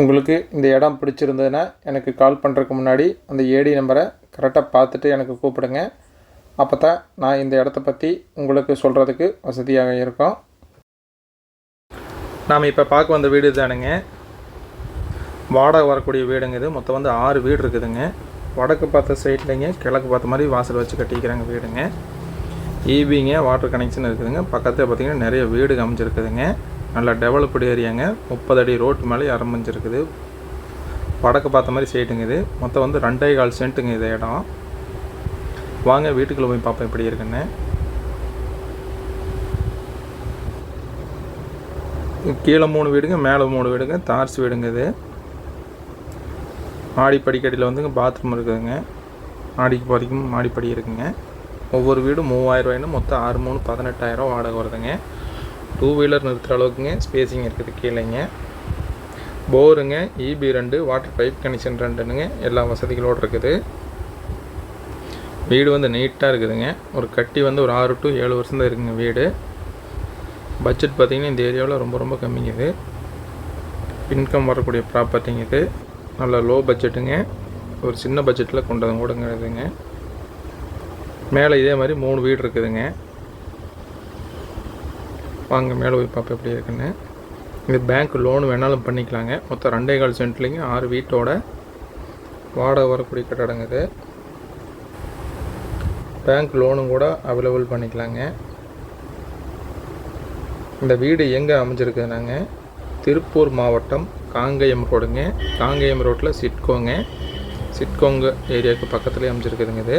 உங்களுக்கு இந்த இடம் பிடிச்சிருந்ததுன்னா எனக்கு கால் பண்ணுறதுக்கு முன்னாடி அந்த ஏடி நம்பரை கரெக்டாக பார்த்துட்டு எனக்கு கூப்பிடுங்க. அப்போ தான் நான் இந்த இடத்த பற்றி உங்களுக்கு சொல்கிறதுக்கு வசதியாக இருக்கும். நாம் இப்போ பார்க்க வந்த வீடு தானுங்க வாடகை வரக்கூடிய வீடுங்க இது. மொத்தம் வந்து ஆறு வீடு இருக்குதுங்க. வடக்கு பார்த்த சைட்லேங்க கிழக்கு பார்த்த மாதிரி வாசல் வச்சு கட்டிக்கிறாங்க வீடுங்க. ஈபிங்க வாட்டர் கனெக்ஷன் இருக்குதுங்க. பக்கத்தில் பார்த்திங்கன்னா நிறைய வீடு அமைஞ்சிருக்குதுங்க நல்லா டெவலப்டு ஏரியாங்க முப்பது அடி ரோட்டு மேலே ஆரம்பிச்சிருக்குது வடக்கு பார்த்த மாதிரி சைட்டுங்க இது. மொத்தம் வந்து ரெண்டே கால் சென்ட்டுங்க இது இடம். வாங்க வீட்டுக்குள்ளே போய் பார்ப்போம் எப்படி இருக்குன்னு. கீழே மூணு வீடுங்க மேலே மூணு வீடுங்க. தார்ஸ் வீடுங்க இது. மாடி படிக்கடியில் வந்துங்க பாத்ரூம் இருக்குதுங்க. மாடிக்கு போகிறதுக்கும் மாடிப்படி இருக்குங்க. ஒவ்வொரு வீடும் மூவாயிரம் ரூபாய்னு மொத்தம் ஆறு மூணு பதினெட்டாயிரம் வாடகை வருதுங்க. டூ வீலர் நிறுத்துகிற அளவுக்குங்க ஸ்பேஸிங் இருக்குது கீழேங்க. போருங்க இபி ரெண்டு வாட்டர் பைப் கனெக்ஷன் ரெண்டுனுங்க எல்லா வசதிகளோடு இருக்குது. வீடு வந்து நீட்டாக இருக்குதுங்க. ஒரு கட்டி வந்து ஒரு ஆறு டு ஏழு வருஷம் தான் இருக்குங்க வீடு. பட்ஜெட் பார்த்திங்கன்னா இந்த ஏரியாவில் ரொம்ப ரொம்ப கம்மிங்க இது. இன்கம் வரக்கூடிய ப்ராப்பர்ட்டிங்க இது. நல்ல லோ பட்ஜெட்டுங்க ஒரு சின்ன பட்ஜெட்டில் கொண்டு கூடங்கிறதுங்க மேலே இதே மாதிரி மூணு வீடு இருக்குதுங்க. வாங்க மேலே போய் பார்ப்போம் எப்படி இருக்குன்னு. இது பேங்க் லோன் வேணாலும் பண்ணிக்கலாங்க. மொத்தம் ரெண்டே கால் சென்ட்லேயும் ஆறு வீட்டோட வாடகை வரக்கூடிய கட்டடங்க இது. பேங்க் லோனும் கூட அவைலபிள் பண்ணிக்கலாங்க. இந்த வீடு எங்கே அமைஞ்சிருக்குதுனாங்க? திருப்பூர் மாவட்டம் காங்கயம் ரோடுங்க. காங்கயம் ரோட்டில் சிட்கோங்க. சிட்கோங்க ஏரியாவுக்கு பக்கத்துலேயே அமைஞ்சிருக்குதுங்க இது.